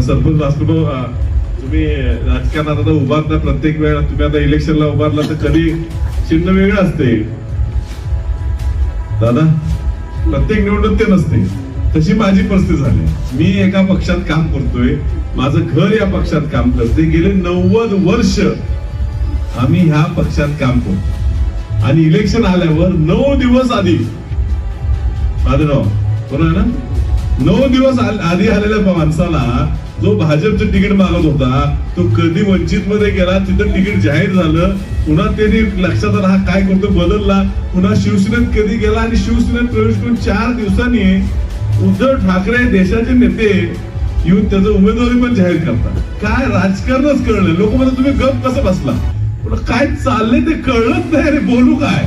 पण सरपंच वास्तव तुम्ही राजकारणात आता उभारता प्रत्येक वेळा तुम्ही आता इलेक्शनला उभारला तर कधी चिन्ह वेगळं असते. दादा प्रत्येक निवडणूक ते नसते. तशी माझी परिस्थिती झाली. मी एका पक्षात काम करतोय. माझं घर या पक्षात काम करते गेले नव्वद वर्ष आम्ही ह्या पक्षात काम करतो आणि इलेक्शन आल्यावर नऊ दिवस आधी माझं नाव बरोबर ना? नऊ दिवस आधी आलेल्या माणसाला जो भाजपचं तिकीट मागत होता तो कधी वंचित मध्ये गेला तिथं तिकीट जाहीर झालं. पुन्हा त्यांनी लक्षात आला हा काय करतो बदलला. पुन्हा शिवसेनेत कधी गेला आणि शिवसेनेत प्रवेश करून चार दिवसांनी उद्धव ठाकरे देशाचे नेते येऊन त्याचं उमेदवारी पण जाहीर करतात. काय राजकारणच कळलं लोक म्हणतात तुम्ही गप कसं बसला? काय चाललंय ते कळलंच नाही अरे बोलू काय?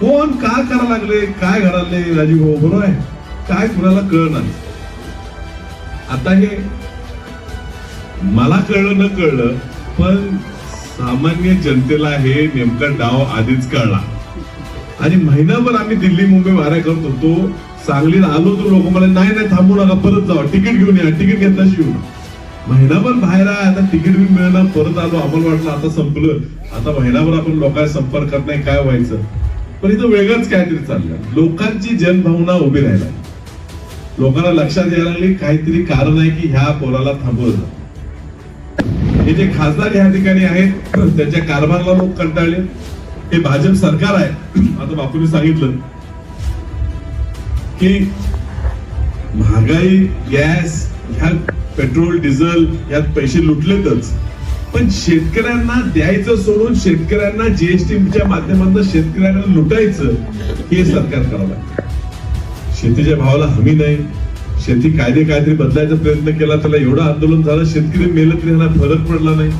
कोण का करा लागले? काय घडाले? राजीव भाऊ बरोबर आहे. काय कुणाला कळणार? आता हे मला कळलं न कळलं पण सामान्य जनतेला हे नेमका डाव आधीच कळला. आणि महिनाभर आम्ही दिल्ली मुंबई वाऱ्या करत होतो. सांगलीत आलो तर लोक मला नाही नाही थांबू नका परत जावा तिकीट घेऊन या तिकीट घेतला शिव महिनाभर बाहेर आहे आता तिकीट बी मिळणार परत आलो आम्हाला वाटलं आता संपलं. आता महिनाभर आपण लोकांच्या संपर्कात नाही काय व्हायचं? पण इथं वेगळंच काहीतरी चाललं लोकांची जनभावना उभी राहिला. लोकांना लक्षात यायला लागली काहीतरी कारण आहे की ह्या पोराला थांबवलं हे जे खासदार या ठिकाणी आहेत त्यांच्या कारभाराला लोक कंटाळले. हे भाजप सरकार आहे. आता बापूने सांगितलं की महागाई गॅस ह्या पेट्रोल डिझेल यात पैसे लुटलेतच. पण शेतकऱ्यांना द्यायचं सोडून शेतकऱ्यांना जीएसटीच्या माध्यमातून शेतकऱ्यांना लुटायचं हे सरकार करावं लागतं शेतीच्या भावाला हमी नाही. शेती कायदे काहीतरी बदलायचा प्रयत्न केला त्याला एवढं आंदोलन झालं शेतकरी मेलं तरी ह्यांना फरक पडला नाही.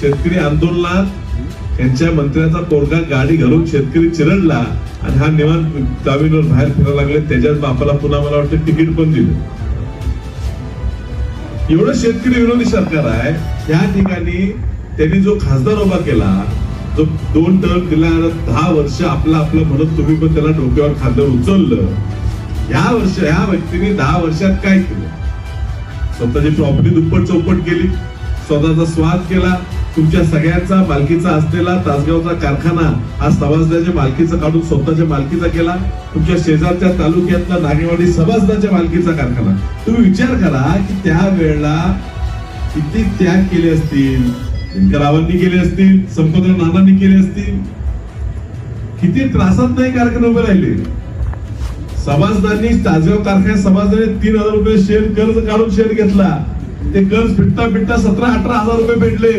शेतकरी आंदोलनात त्यांच्या मंत्र्याचा पोरगा गाडी घालून शेतकरी चिरडला आणि हा निवांत जामीनवर बाहेर फिरायला लागले. त्याच्यात बापाला पुन्हा मला वाटतं तिकीट पण दिलं. एवढं शेतकरी विरोधी सरकार आहे. त्या ठिकाणी त्यांनी जो खासदार उभा केला जो दोन टर्म दिला दहा वर्ष आपला आपलं म्हणत तुम्ही पण त्याला डोक्यावर खांद्यावर उचललं. या वर्ष या व्यक्तीने दहा वर्षात काय केलं? स्वतःची प्रॉपर्टी दुप्पट चौपट केली. स्वतःचा स्वाद केला. तुमच्या सगळ्यांचा मालकीचा असलेला तासगावचा कारखाना हा सभासदाच्या मालकीचा काढून स्वतःच्या मालकीचा केला. तुमच्या शेजारच्या तालुक्यातला नागेवाडी सभासदाच्या मालकीचा कारखाना. तुम्ही विचार करा की त्या वेळेला किती त्याग केले असतील? दिनकरावांनी केले असतील? संपत्र नानांनी केले असतील? किती त्रासात नाही कारखाने उभे राहिले? समाजदारांनी तासगाव कारखान्यात समाजदारांनी तीन हजार रुपये शेअर कर्ज काढून शेअर घेतला. ते कर्ज फिटता फिटता सतरा अठरा हजार रुपये भेटले.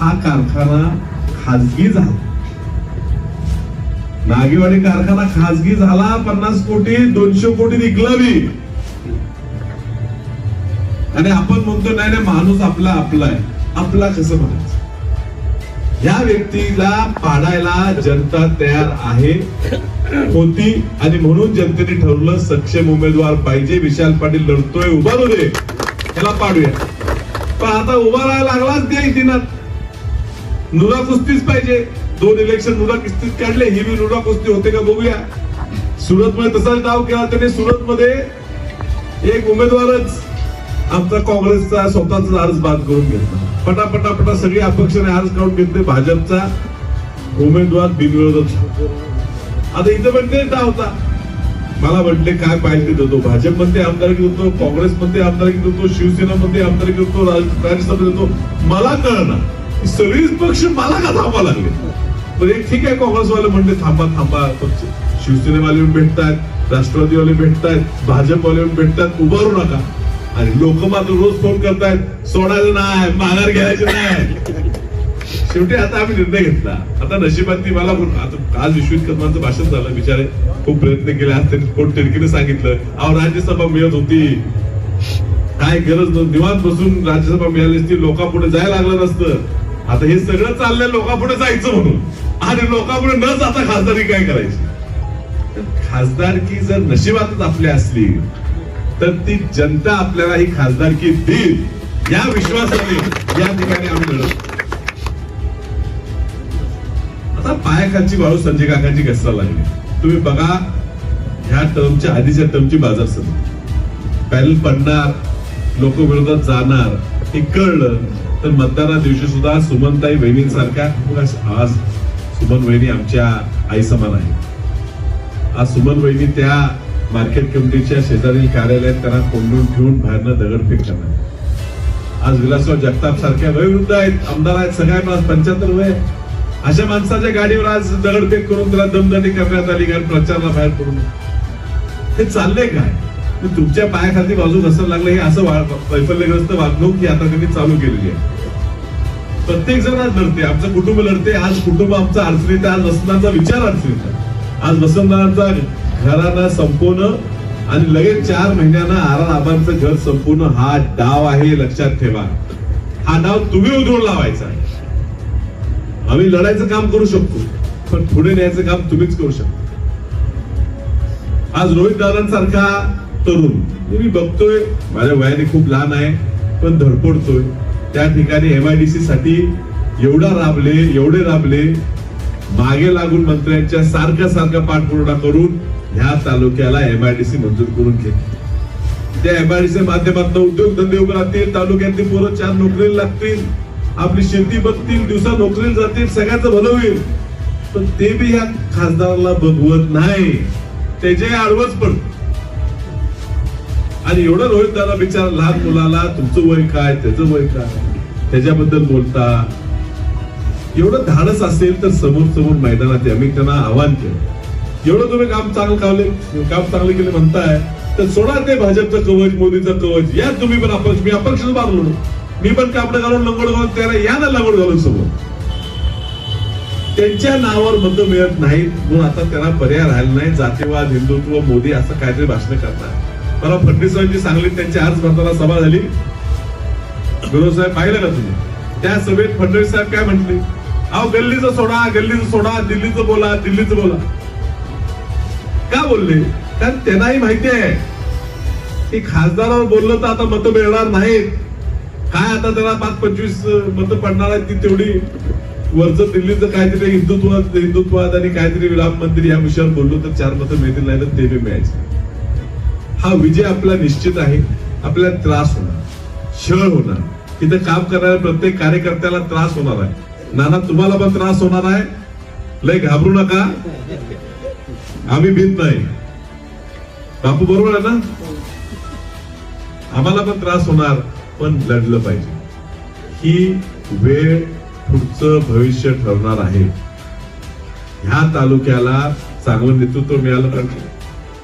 हा कारखाना खाजगी झाला. नागेवाडी कारखाना खाजगी झाला पन्नास कोटी दोनशे कोटी विकला मी. आणि आपण म्हणतो नाही नाही माणूस आपला आपला आहे. आपला कसं म्हणायचं? या व्यक्तीला पाडायला जनता तयार आहे. होती. आणि म्हणून जनतेने ठरवलं सक्षम उमेदवार पाहिजे. विशाल पाटील लढतोय उभा दे. त्याला पाडूया. पण आता उभा राहायला लागलाच त्या दिनात नुरा कुस्तीच पाहिजे. दोन इलेक्शन नुरा कुस्तीत काढले ही बी नुरा कुस्ती होते का बघूया. सुरत मध्ये तसाच डाव केला त्याने. सुरत मध्ये एक उमेदवारच आमचा काँग्रेसचा स्वतःचा अर्ज बाद करून घेतला. पटापटापटा सगळी अपक्षाने अर्ज काढून घेतले. भाजपचा उमेदवार बिनविरोध आता इथं पण ते होता. मला म्हटले काय पाहिजे ते? देतो भाजपमध्ये आमदारकी देतो काँग्रेस मध्ये आमदारकी देतो शिवसेना मध्ये आमदारकी देतो राज्यसभेत देतो मला कळणार. सगळीच पक्ष मला का थांबा लागले? पण एक ठीक आहे काँग्रेसवाले म्हणले थांबा थांबा पक्ष शिवसेनेवाले येऊन भेटतात राष्ट्रवादीवाले भेटतात भाजपवाले भेटतायत भेटतात उभारू नका. आणि लोक मात्र रोज फोन करतायत सोडायचं नाही माघार घ्यायचं नाही. शेवटी आता आम्ही निर्णय घेतला. आता नशिबांनी मला आता आज विश्वित भाषण झालं बिचारे खूप प्रयत्न केले आज त्यांनी पोट तिडकीने सांगितलं अहो राज्यसभा मिळत होती. काय गरज नव्हती. निवांत बसून राज्यसभा मिळाली असती लोकांपुढे जायला लागलं नसतं. आता हे सगळं चाललंय लोकांपुढे जायचं म्हणून. आणि लोकांपुढे न जाता खासदारी काय करायची? खासदारकी जर नशिबातच आपली असली तर ती जनता आपल्याला ही खासदारकी देईल. या विश्वासाने या ठिकाणी आम्ही लढतो आता पायाखालची वाळू संजय काकांची घसरा लागली. तुम्ही बघा ह्या टर्मच्या आधीच्या टर्मची बाजार समिती पॅनल पडणार लोक विरोधात जाणार हे कळलं तर मतदाना दिवशी सुद्धा सुमनताई वहिनींसारख्या आज सुमन वहिनी आमच्या आई समान आहे आज सुमन वहिनी त्या मार्केट कमिटीच्या शेजारील कार्यालयात त्यांना कोंडून ठेवून बाहेरनं दगडफेक करणार आज विलासराव जगताप सारख्या वयोवृद्ध आहेत आमदार आहेत सगळ्यांना आज पंच्याहत्तर वय अशा माणसाच्या गाडीवर आज दगडफेक करून त्याला दमदाटी करण्यात आली कारण प्रचारला बाहेर पडून. हे चाललंय काय? तुमच्या पायाखाली बाजू घसरायला लागलं हे असं वैफल्यग्रस्त वागणूक ही आता त्यांनी चालू केलेली आहे. प्रत्येक जण आज लढते आमचं कुटुंब लढते आज कुटुंब आमचं अडचणीत आज वसंतांचा विचार अडचणीत आज वसंतांचा घरानं संपवणं आणि लगेच चार महिन्यानं आरा आबांचं घर संपवणं हा डाव आहे लक्षात ठेवा. हा डाव तुम्ही उधळून लावायचा आहे. आम्ही लढायचं काम करू शकतो पण पुढे न्यायचं काम तुम्हीच करू शकता. आज रोहित दादांसारखा तरुण मी बघतोय माझ्या वयाने खूप लहान आहे पण धडपडतोय. त्या ठिकाणी एमआयडीसी साठी एवढा राबले एवढे राबले मागे लागून मंत्र्यांच्या सारखा सारखा पाठपुरावा करून ह्या तालुक्याला एमआयडीसी मंजूर करून घेतली त्या एमआयडीसी माध्यमातून उद्योगधंदे उभे राहतील तालुक्यातली पोरं चार नोकरीला लागतील. आपली शेती बघतील दिवसा नोकरीला जातील सगळ्याचं भलं होईल. पण ते बी ह्या खासदाराला बघवत नाही. त्याचे आडवच पण. आणि एवढं रोहित दादा बिचारा लहान मुलाला तुमचं वय काय? त्याचं वय काय? त्याच्याबद्दल बोलता. एवढं धाडस असेल तर समोर समोर मैदानात या. मी त्यांना आव्हान केलं. एवढं तुम्ही काम चांगलं कावले काम चांगलं केले म्हणताय तर सोडा ते भाजपचं कवच मोदीचं कवच. या तुम्ही पण अपक्ष मी अपक्ष मारलो मी पण कापड घालून लंगोड घालून त्याला या ना लंगोड घालून समोर त्यांच्या नावावर मत मिळत नाहीत म्हणून आता त्यांना पर्याय राहिला नाही. जातीवाद हिंदुत्व मोदी असं काहीतरी भाषण करतात. मला फडणवीसांची सांगली त्यांची आज भारताला सभा झाली. गुरु साहेब पाहिलं का तुम्ही? त्या सभेत फडणवीस साहेब काय म्हटले? अहो गल्लीचं सोडा गल्लीचं सोडा दिल्लीचं बोला दिल्लीचं बोला. का बोलले? कारण त्यांनाही माहिती आहे. की खासदारावर बोललं तर आता मतं मिळणार नाहीत. काय आता त्याला पाच पंचवीस मतं पडणार आहेत ती तेवढी वरचं दिल्लीचं काहीतरी हिंदुत्व हिंदुत्वाद आणि काहीतरी राम मंदिर या विषयावर बोललो तर चार मतं मिळतील नाही तर ते बी मिळायचे. हा विजय आपला निश्चित आहे आपल्याला त्रास होणार छळ होणार. तिथे काम करणाऱ्या प्रत्येक कार्यकर्त्याला त्रास होणार आहे. नाना तुम्हाला पण त्रास होणार आहे? लय घाबरू नका. आम्ही भीत नाही. बापू बरोबर आहे ना? आम्हाला पण त्रास होणार. पण लढलं पाहिजे. ही वेळ पुढचं भविष्य ठरणार आहे. ह्या तालुक्याला चांगलं नेतृत्व मिळालं पाहिजे.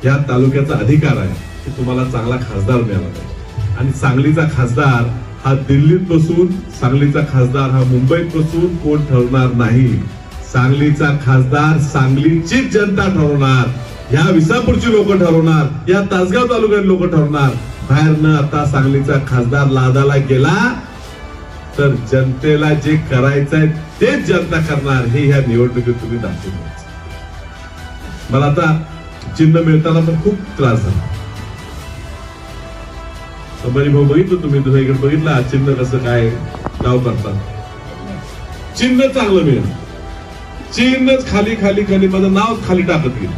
या तालुक्याचा अधिकार आहे की तुम्हाला चांगला खासदार मिळाला पाहिजे. आणि सांगलीचा खासदार हा दिल्लीत बसून सांगलीचा खासदार हा मुंबईत बसून कोण ठरणार नाही. सांगलीचा खासदार सांगलीचीच जनता ठरवणार. या विसापूरची लोक ठरवणार. या तासगाव तालुक्यात लोक ठरवणार. बाहेरनं आता सांगलीचा खासदार लादाला गेला तर जनतेला जे करायचंय तेच जनता करणार हे ह्या निवडणुकीत तुम्ही दाखवून द्यायचं. मला आता चिन्ह मिळताना पण खूप त्रास झाला. संभाजी भाऊ बघितलं तुम्ही दुसरीकडे बघितला चिन्ह कसं काय नाव करतात. चिन्ह चांगलं मिळेल. चिन्हच खाली खाली खाली माझं नाव खाली टाकत गेलं.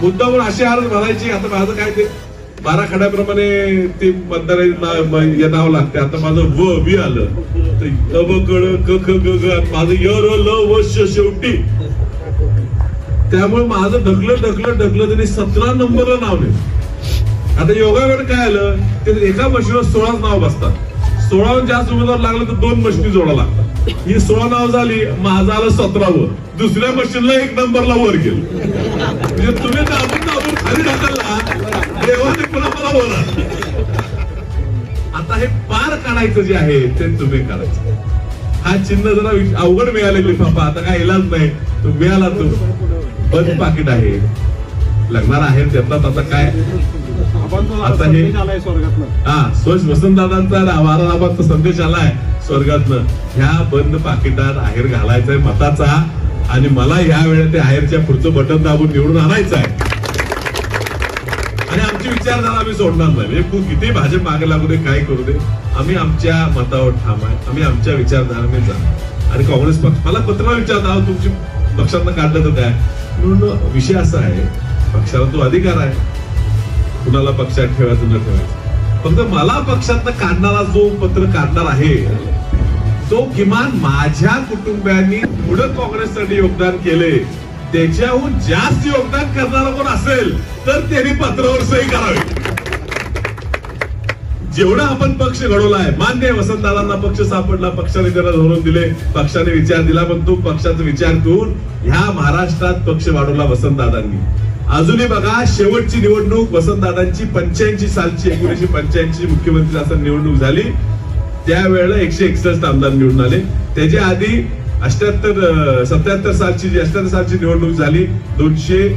मुद्दावर अशी हार भरायची आता माझं काय ते बारा खड्याप्रमाणे ते मतदार या नाव लागते आता माझं व बी आलं. तर अ ब क क ख ग माझं य र ल व श शेवटी. त्यामुळे माझं ढकलं ढकलं ढकलं त्यांनी सतरा नंबरला नाव आहे आता योगाकडे काय आलं? ते एका मशीनवर सोळाच नाव बसतात. सोळावर जास्त उमेदवार लागलं तर दोन मशिनी जोडा लागतात. ही सोळा नाव झाली माझं आलं सतरावर दुसऱ्या मशीनला एक नंबरला वर गेलं. म्हणजे तुम्ही दाबून खाली ढकलला देवाने पुन्हा मला बोला आता हे पार काढायचं जे आहे ते तुम्ही काढायचं. हा चिन्ह जरा अवघड मिळाले पापा आता काय इलाज नाही. तो मिळाला तो. बंद पाकिट आहे. लग्नाला आहे त्यातला आता काय? आता हे हा स्वच्छ वसंतदादांचा वाराबादचा संदेश आलाय स्वर्गातनं. ह्या बंद पाकिटात आहेर घालायचाय मताचा आणि मला ह्या वेळेला ते आहेरच्या पुढचं बटन दाबून निवडून आणायचं आहे आणि आमची विचारधारा आम्ही सोडणार नाही. म्हणजे खूप किती भाजप मागे लागू दे काय करू दे. आम्ही आमच्या मतावर ठाम आहे. आम्ही आमच्या विचारधाराने जाणार आणि काँग्रेस पक्ष मला पत्र विचारता अहो, तुमची पक्षांना काढलं तर काय? म्हणून विषय असा आहे पक्षाला तो अधिकार आहे. कुणाला पक्षात ठेवायचं न ठेवायचं. फक्त मला पक्षात काढणारा जो पत्र काढणार आहे तो किमान माझ्या कुटुंबियांनी पुढे काँग्रेससाठी योगदान केले. त्याच्याहून जास्त योगदान करणारा कोण असेल तर त्यांनी पत्रावर सही करावी. जेवढा आपण पक्ष घडवलाय मान्य वसंतदादांना पक्ष सापडला पक्षाने त्यांना धोरण दिले पक्षाने विचार दिला पण तू पक्षाचा विचार करून ह्या महाराष्ट्रात पक्ष वाढवला वसंतदादांनी. अजूनही बघा शेवटची निवडणूक वसंतदादांची पंच्याऐंशी सालची एकोणीशे पंच्याऐंशी मुख्यमंत्री असताना निवडणूक झाली. त्यावेळेला एकशे एकसष्ट आमदार निवडून आले. त्याच्या आधी अष्ट्याहत्तर सत्याहत्तर सालची जी अष्ट्याहत्तर सालची निवडणूक झाली दोनशे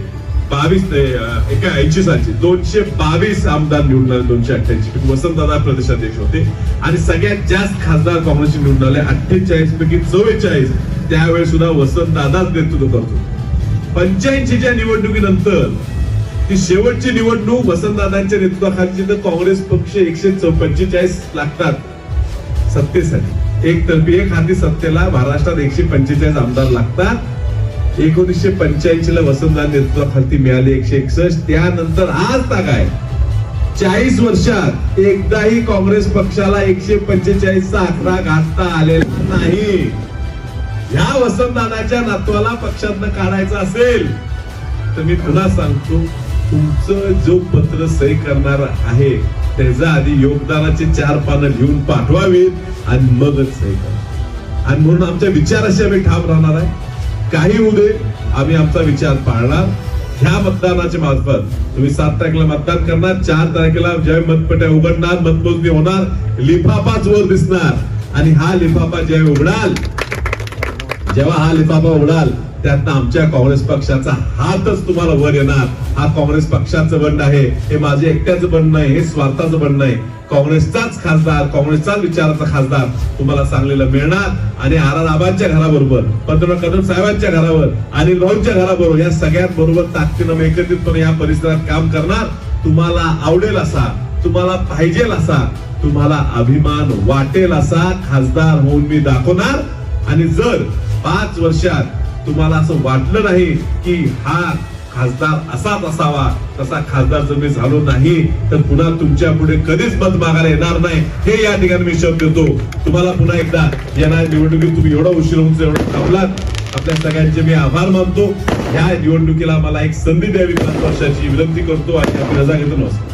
बावीस एका ऐंशी सालची दोनशे बावीस आमदार निवडून आले दोनशे अठ्ठ्याऐंशी. म्हणजे वसंतदादा प्रदेशाध्यक्ष होते. आणि सगळ्यात जास्त खासदार काँग्रेसचे निवडून आले अठ्ठेचाळीस पैकी चव्वेचाळीस. त्यावेळेस सुद्धा वसंतदादाच नेतृत्व करतो पंच्याऐंशीच्या निवडणुकीनंतर ती शेवटची निवडणूक वसंतदादांच्या नेतृत्वाखाली तर काँग्रेस पक्ष एकशे पंचेचाळीस लागतात. सत्तेसाठी. एक तर्फी एक हाती सत्तेला महाराष्ट्रात एकशे पंचेचाळीस आमदार लागतात. एकोणीसशे पंच्याऐंशी ला वसंतदादा नेतृत्वाखाली मिळाली एकशे एकसष्ट. त्यानंतर आज काय चाळीस वर्षात एकदाही काँग्रेस पक्षाला एकशे पंचेचाळीसचा आकडा गाठता आलेला नाही. ह्या वसंतदानाच्या नातवाला पक्षातनं काढायचं असेल तर मी पुन्हा सांगतो तुमचं जो पत्र सही करणार आहे. त्याच्या आधी योगदानाचे चार पानं लिहून पाठवावीत आणि मगच सही करा. आणि म्हणून आमच्या विचाराशी आम्ही ठाम राहणार आहे. काही होऊ दे आम्ही आमचा विचार पाळणार. ह्या मतदानाच्या मार्फत तुम्ही सात तारखेला मतदान करणार चार तारखेला ज्यावेळी मतपट्या उघडणार मतमोजणी होणार लिफाफाच वर दिसणार. आणि हा लिफाफा ज्यावेळी उघडाल जेव्हा हा लिफाफा उघडाल त्यातनं आमच्या काँग्रेस पक्षाचा हातच तुम्हाला वर येणार. हा काँग्रेस पक्षाचं बंड आहे. हे माझे एकट्याचं बंड नाही हे स्वार्थाचं बंड नाही. काँग्रेसचाच खासदार काँग्रेसचाच विचाराचा खासदार तुम्हाला सांगलेलं मिळणार आणि आर आर आबांच्या घराबरोबर पंतप्रधान कदम साहेबांच्या घरावर आणि भाऊंच्या घराबरोबर या सगळ्यात बरोबर ताकदीनं एकत्रितपणे या परिसरात काम करणार तुम्हाला आवडेल असा तुम्हाला पाहिजेल असा तुम्हाला अभिमान वाटेल असा खासदार होऊन मी दाखवणार. आणि जर पाच वर्षात तुम्हाला असं वाटलं नाही की हा खासदार असाच असावा तसा खासदार जर मी झालो नाही तर पुन्हा तुमच्यापुढे कधीच मत मागायला येणार नाही. हे या ठिकाणी मी शब्द देतो. तुम्हाला पुन्हा एकदा येणार निवडणुकीत तुम्ही एवढा उशीर होऊन एवढं थांबलात. आपल्या सगळ्यांचे मी आभार मानतो. ह्या निवडणुकीला मला एक संधी द्यावी पाच वर्षाची विनंती करतो आणि आपली रजा घेतो. नमस्कार.